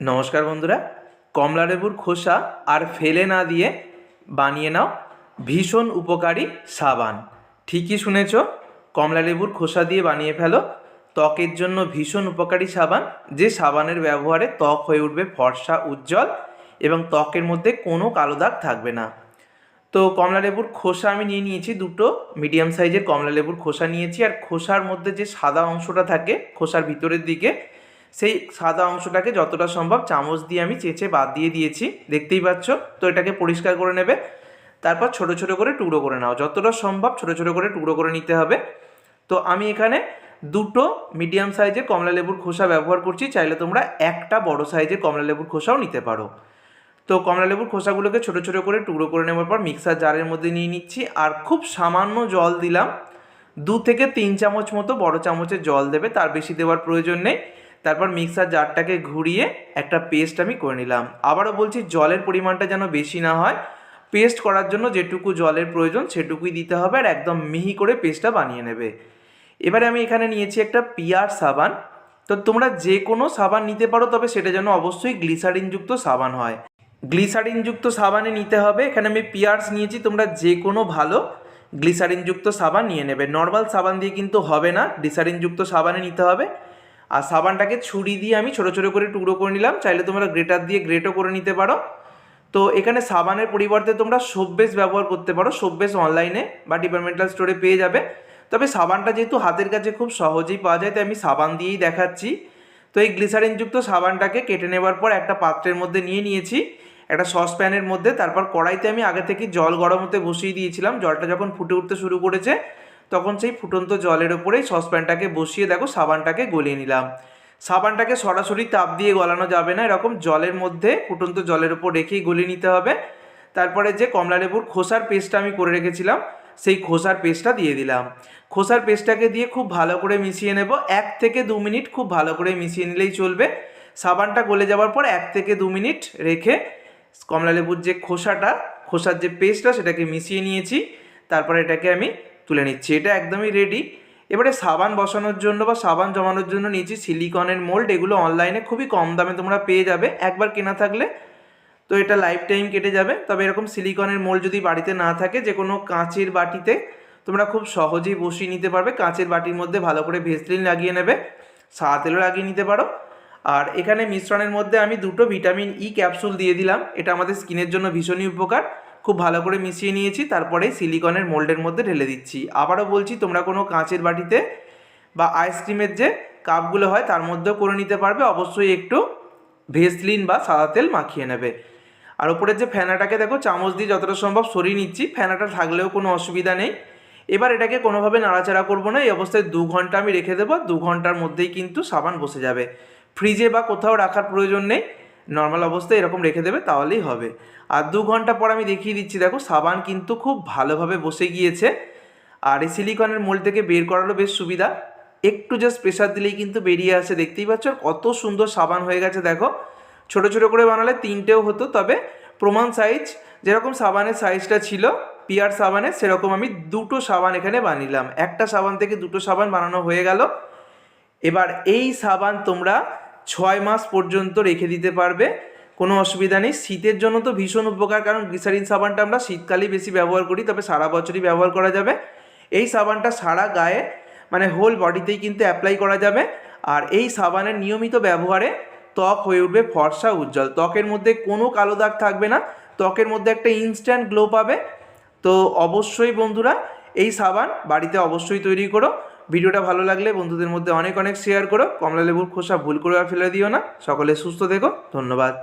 নমস্কার বন্ধুরা, কমলা লেবুর খোসা আর ফেলে না দিয়ে বানিয়ে নাও ভীষণ উপকারী সাবান। ঠিকই শুনেছ, কমলা লেবুর খোসা দিয়ে বানিয়ে ফেলো, ত্বকের জন্য ভীষণ উপকারী সাবান, যে সাবানের ব্যবহারে ত্বক হয়ে উঠবে ফর্সা, উজ্জ্বল এবং ত্বকের মধ্যে কোনো কালো দাগ থাকবে না। তো কমলা লেবুর খোসা আমি নিয়ে নিয়েছি দুটো, মিডিয়াম সাইজের কমলা লেবুর খোসা নিয়েছি আর খোসার মধ্যে যে সাদা অংশটা থাকে খোসার ভিতরের দিকে সেই সাদা অংশটাকে যতটা সম্ভব চামচ দিয়ে আমি চেঁচে বাদ দিয়ে দিয়েছি, দেখতেই পাচ্ছ? তো এটাকে পরিষ্কার করে নেবে। তারপর ছোট ছোট করে টুকরো করে নাও। যতটা সম্ভব ছোট ছোট করে টুকরো করে নিতে হবে। তো আমি এখানে দুটো মিডিয়াম সাইজের কমলা লেবুর খোসা ব্যবহার করছি। চাইলে তোমরা একটা বড় সাইজের কমলা লেবুর খোসাও নিতে পারো। তো কমলা লেবুর খোসাগুলোকে ছোট ছোট করে টুকরো করে নেওয়ার পর মিক্সার জারের মধ্যে নিয়ে নিচ্ছি। আর খুব সামান্য জল দিলাম। দু থেকে তিন চামচ মতো বড় চামচের জল দেবে, তার বেশি দেওয়ার প্রয়োজন নেই। তারপর মিক্সার জারটাকে ঘুরিয়ে একটা পেস্ট আমি করে নিলাম। আবারও বলছি, জলের পরিমাণটা যেন বেশি না হয়। পেস্ট করার জন্য যেটুকু জলের প্রয়োজন সেটুকুই দিতে হবে আর একদম মিহি করে পেস্টটা বানিয়ে নেবে। এবারে আমি এখানে নিয়েছি একটা পিয়ার সাবান। তো তোমরা যে কোনো সাবান নিতে পারো, তবে সেটা যেন অবশ্যই গ্লিসারিনযুক্ত সাবান হয়। গ্লিসারিনযুক্ত সাবানে নিতে হবে। এখানে আমি পিয়ার্স নিয়েছি, তোমরা যে কোনো ভালো গ্লিসারিনযুক্ত সাবান নিয়ে নেবে। নর্মাল সাবান দিয়ে কিন্তু হবে না, গ্লিসারিনযুক্ত সাবানে নিতে হবে। আর সাবানটাকে ছুরি দিয়ে আমি ছোটো ছোটো করে টুকরো করে নিলাম। চাইলে তোমরা গ্রেটার দিয়ে গ্রেটও করে নিতে পারো। তো এখানে সাবানের পরিবর্তে তোমরা সোপবেস ব্যবহার করতে পারো, সোপবেস অনলাইনে বা ডিপার্টমেন্টাল স্টোরে পেয়ে যাবে। তবে সাবানটা যেহেতু হাতের কাছে খুব সহজেই পাওয়া যায়, তাই আমি সাবান দিয়েই দেখাচ্ছি। তো এই গ্লিসারিনযুক্ত সাবানটাকে কেটে নেবার পর একটা পাত্রের মধ্যে নিয়ে নিয়েছি, একটা সসপ্যানের মধ্যে। তারপর কড়াইতে আমি আগে থেকে জল গরম হতে বসিয়ে দিয়েছিলাম। জলটা যখন ফুটে উঠতে শুরু করেছে তখন সেই ফুটন্ত জলের ওপরেই সসপ্যানটাকে বসিয়ে, দেখো, সাবানটাকে গলিয়ে নিলাম। সাবানটাকে সরাসরি তাপ দিয়ে গলানো যাবে না, এরকম জলের মধ্যে ফুটন্ত জলের ওপর রেখেই গলিয়ে নিতে হবে। তারপরে যে কমলা লেবুর খোসার পেস্টটা আমি করে রেখেছিলাম, সেই খোসার পেস্টটা দিয়ে দিলাম। খোসার পেস্টটাকে দিয়ে খুব ভালো করে মিশিয়ে নেব। এক থেকে দু মিনিট খুব ভালো করে মিশিয়ে নিলেই চলবে। সাবানটা গলে যাওয়ার পর এক থেকে দু মিনিট রেখে কমলা লেবুর যে খোসাটা, খোসার যে পেস্টটা, সেটাকে মিশিয়ে নিয়েছি। তারপরে এটাকে আমি তুলে নিচ্ছি। এটা একদমই রেডি এবারে সাবান বসানোর জন্য বা সাবান জমানোর জন্য নিয়েছি সিলিকনের মোল্ড এগুলো অনলাইনে খুবই কম দামে তোমরা পেয়ে যাবে। একবার কেনা থাকলে তো এটা লাইফ টাইম কেটে যাবে। তবে এরকম সিলিকনের মোল্ড যদি বাড়িতে না থাকে, যে কোনো কাঁচের বাটিতে তোমরা খুব সহজেই বসিয়ে নিতে পারবে। কাঁচের বাটির মধ্যে ভালো করে ভেসলিন লাগিয়ে নেবে। সাদা তেলও লাগিয়ে নিতে পারো। আর এখানে মিশ্রণের মধ্যে আমি দুটো ভিটামিন ই ক্যাপসুল দিয়ে দিলাম। এটা আমাদের স্কিনের জন্য ভীষণই উপকার। খুব ভালো করে মিশিয়ে নিয়েছি, তারপরে সিলিকনের মোল্ডের মধ্যে ঢেলে দিচ্ছি। আবারও বলছি, তোমরা কোনো কাঁচের বাটিতে বা আইসক্রিমের যে কাপগুলো হয়, তার মধ্যেও করে নিতে পারবে। অবশ্যই একটু ভেসলিন বা সাদা তেল মাখিয়ে নেবে। আর ওপরের যে ফেনাটাকে দেখো, চামচ দিয়ে যতটা সম্ভব সরিয়ে নিচ্ছি। ফেনাটা থাকলেও কোনো অসুবিধা নেই। এবার এটাকে কোনোভাবে নাড়াচাড়া করব না। এই অবস্থায় দু ঘণ্টা আমি রেখে দেবো। দু ঘণ্টার মধ্যেই কিন্তু সাবান বসে যাবে। ফ্রিজে বা কোথাও রাখার প্রয়োজন নেই। নর্মাল অবস্থায় এরকম রেখে দেবে, তাহলেই হবে। আর দু ঘণ্টা পর আমি দেখিয়ে দিচ্ছি, দেখো, সাবান কিন্তু খুব ভালোভাবে বসে গিয়েছে। আর এই সিলিকনের মোল থেকে বের করারও বেশ সুবিধা। একটু জাস্ট প্রেশার দিলেই কিন্তু বেরিয়ে আসে, দেখতেই পাচ্ছ? কত সুন্দর সাবান হয়ে গেছে, দেখো। ছোট ছোট করে বানালে তিনটেও হতো, তবে প্রমাণ সাইজ যেরকম সাবানের সাইজটা ছিল, পিয়ার সাবানের, সেরকম আমি দুটো সাবান এখানে বানিলাম। একটা সাবান থেকে দুটো সাবান বানানো হয়ে গেল। এবার এই সাবান তোমরা ছয় মাস পর্যন্ত রেখে দিতে পারবে। কোনো অসুবিধা নেই। শীতের জন্য তো ভীষণ উপকার, কারণ গ্লিসারিন সাবানটা আমরা শীতকালেই বেশি ব্যবহার করি, তবে সারা বছরই ব্যবহার করা যাবে। এই সাবানটা সারা গায়ে মানে হোল বডিতেই কিন্তু অ্যাপ্লাই করা যাবে। আর এই সাবানের নিয়মিত ব্যবহারে ত্বক হয়ে উঠবে ফর্সা উজ্জ্বল। ত্বকের মধ্যে কোনো কালো দাগ থাকবে না। ত্বকের মধ্যে একটা ইনস্ট্যান্ট গ্লো পাবে। তো অবশ্যই বন্ধুরা, এই সাবান বাড়িতে অবশ্যই তৈরি করো। ভিডিওটা ভালো লাগলে বন্ধুদের মধ্যে অনেক অনেক শেয়ার করো। কমলা লেবুর খোসা ভুল করে ফেলে দিও না। সকলে সুস্থ দেখো ধন্যবাদ।